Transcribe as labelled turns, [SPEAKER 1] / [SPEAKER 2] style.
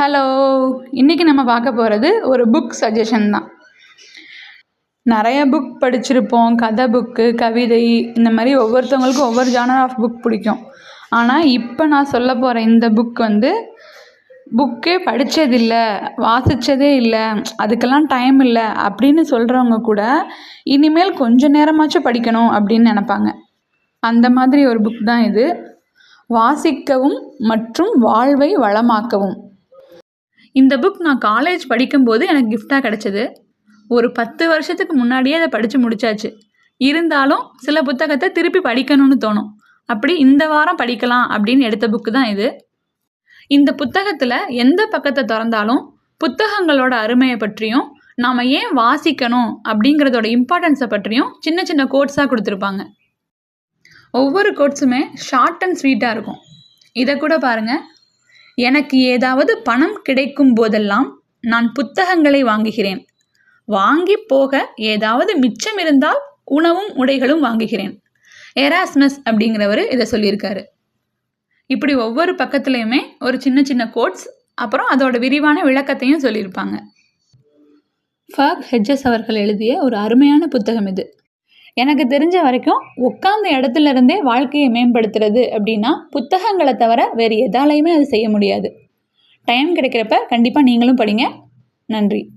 [SPEAKER 1] Hello இன்றைக்கி நம்ம பார்க்க போகிறது ஒரு புக் சஜஷன் தான். நிறைய புக் படிச்சிருப்போம். கதை புக்கு கவிதை இந்த மாதிரி ஒவ்வொருத்தவங்களுக்கும் ஒவ்வொரு ஜானர் ஆஃப் புக் பிடிக்கும். ஆனால் இப்போ நான் சொல்ல போகிற இந்த புக் வந்து புக்கே படித்ததில்லை வாசித்ததே இல்லை அதுக்கெல்லாம் டைம் இல்லை அப்படின்னு சொல்கிறவங்க கூட இனிமேல் கொஞ்சம் நேரமாச்சும் படிக்கணும் அப்படின்னு நினப்பாங்க. அந்த மாதிரி ஒரு புக் தான் இது. வாசிக்கவும் மற்றும் வாழ்வை வளமாக்கவும். இந்த புக் நான் காலேஜ் படிக்கும்போது எனக்கு கிஃப்டாக கிடச்சிது. ஒரு பத்து வருஷத்துக்கு முன்னாடியே அதை படித்து முடிச்சாச்சு. இருந்தாலும் சில புத்தகத்தை திருப்பி படிக்கணும்னு தோணும். அப்படி இந்த வாரம் படிக்கலாம் அப்படின்னு எடுத்த புக்கு தான் இது. இந்த புத்தகத்தில் எந்த பக்கத்தை திறந்தாலும் புத்தகங்களோட அருமையை பற்றியும் நாம் ஏன் வாசிக்கணும் அப்படிங்கிறதோட இம்பார்ட்டன்ஸை பற்றியும் சின்ன சின்ன கோட்ஸாக கொடுத்துருப்பாங்க. ஒவ்வொரு கோட்ஸுமே ஷார்ட் அண்ட் ஸ்வீட்டாக இருக்கும். இதை கூட பாருங்கள் எனக்கு ஏதாவது பணம் கிடைக்கும் போதெல்லாம் நான் புத்தகங்களை வாங்குகிறேன். வாங்கி போக ஏதாவது மிச்சம் இருந்தால் உணவும் உடைகளும் வாங்குகிறேன். எராஸ்மஸ் அப்படிங்கிறவர் இதை சொல்லியிருக்காரு. இப்படி ஒவ்வொரு பக்கத்துலேயுமே ஒரு சின்ன சின்ன கோட்ஸ் அப்புறம் அதோட விரிவான விளக்கத்தையும் சொல்லியிருப்பாங்க. ஃபர்க் ஹெஜஸ் அவர்கள் எழுதிய ஒரு அருமையான புத்தகம் இது. எனக்கு தெரிஞ்ச வரைக்கும் உட்காந்த இடத்துல இருந்தே வாழ்க்கையை மேம்படுத்துறது அப்படின்னா புத்தகங்களை தவிர வேறு எதாலையுமே அது செய்ய முடியாது. டைம் கிடைக்கிறப்ப கண்டிப்பாக நீங்களும் படிங்க. நன்றி.